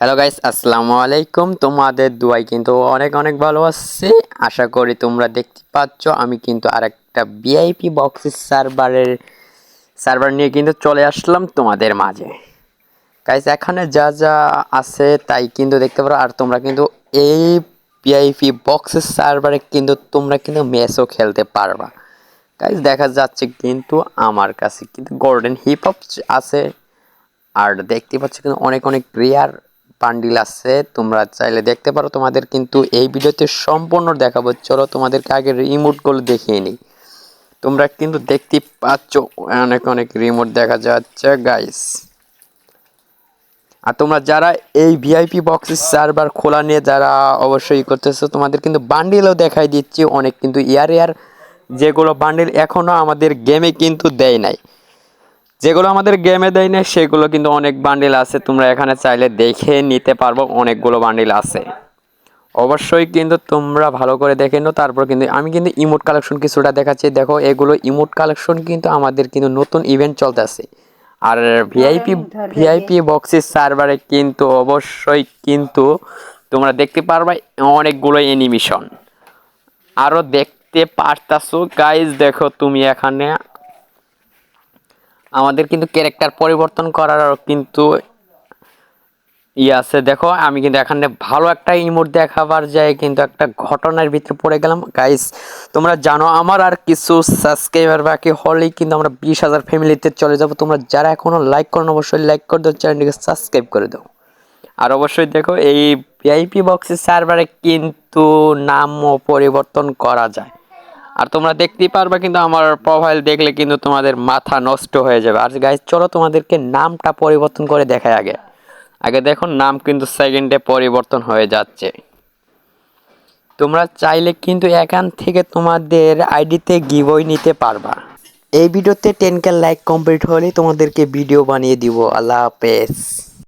Hello guys আসসালামু আলাইকুম। তোমাদের দুয়াই কিন্তু অনেক অনেক ভালো আছে। আশা করি তোমরা দেখতে পাচ্ছ, আমি কিন্তু আরেকটা ভিআইপি বক্সের সার্ভারের সার্ভার নিয়ে কিন্তু চলে আসলাম তোমাদের মাঝে। গাইস এখানে যা যা আছে তাই কিন্তু দেখতে পারো। আর তোমরা কিন্তু এই ভিআইপি বক্সের সার্ভারে কিন্তু তোমরা কিন্তু ম্যাচও খেলতে পারবা। গাইস দেখা যাচ্ছে কিন্তু আমার কাছে কিন্তু গোল্ডেন হিপ হপ আছে। আর দেখতে পাচ্ছ কিন্তু অনেক অনেক রেয়ার বান্ডিল আছে, তোমরা চাইলে দেখতে পারো। তোমাদের কিন্তু এই ভিডিওতে সম্পূর্ণ দেখাবো। চলো তোমাদেরকে আগে রিমোটগুলো দেখিয়ে নিই। তোমরা কিন্তু দেখতে পাচ্ছ অনেক অনেক রিমোট দেখা যাচ্ছে গাইস আর তোমরা যারা এই ভিআইপি বক্সের সার্ভার খোলা নিয়ে যারা অবশ্যই করতেছো, তোমাদের কিন্তু বান্ডিলও দেখাই দিচ্ছি। অনেক কিন্তু ইয়ার ইয়ার যেগুলো বান্ডিল এখনও আমাদের গেমে কিন্তু দেয় নাই। যেগুলো আমাদের গেমে দেয় না সেগুলো কিন্তু অনেক বান্ডিল আছে। তোমরা এখানে চাইলে দেখে নিতে পারব অনেকগুলো বান্ডিল আছে। অবশ্যই কিন্তু তোমরা ভালো করে দেখে নাও তারপর কিন্তু আমি কিন্তু ইমোট কালেকশন কিছুটা দেখাচ্ছি। দেখো এগুলো ইমোট কালেকশন কিন্তু আমাদের কিন্তু নতুন ইভেন্ট চলতেছে। আর ভিআইপি ভিআইপি বক্সের সার্ভারে কিন্তু অবশ্যই কিন্তু তোমরা দেখতে পারবে অনেকগুলো অ্যানিমেশন আরও দেখতে পারতাছো। গাইজ দেখো তুমি এখানে আমাদের কিন্তু ক্যারেক্টার পরিবর্তন করার কিন্তু ইয়ে আছে। দেখো, আমি কিন্তু এখানে ভালো একটা ইমোট দেখাবার যায় কিন্তু একটা ঘটনার ভিতরে পড়ে গেলাম। গাইস তোমরা জানো আমার আর কিছু সাবস্ক্রাইবার বাকি হলেই কিন্তু আমরা বিশ হাজার ফ্যামিলিতে চলে যাব। তোমরা যারা এখনও লাইক করো অবশ্যই লাইক করে দাও চ্যানেলটিকে সাবস্ক্রাইব করে দাও। আর অবশ্যই দেখো, এই ভিআইপি বক্সের সার্ভারে কিন্তু নামও পরিবর্তন করা যায়। আর তোমরা দেখতেই পারবে কিন্তু আমার প্রোফাইল দেখলে কিন্তু তোমাদের মাথা নষ্ট হয়ে যাবে। আর গাইজ চলো তোমাদেরকে নামটা পরিবর্তন করে দেখায় আগে। আগে দেখো, নাম কিন্তু সেকেন্ডে পরিবর্তন হয়ে যাচ্ছে। তোমরা চাইলে কিন্তু এখান থেকে তোমাদের আইডিতে গিভই নিতে পারবা। এই ভিডিওতে টেন কে লাইক কমপ্লিট হলে তোমাদেরকে ভিডিও বানিয়ে দিব। আল্লাহ হাফেজ।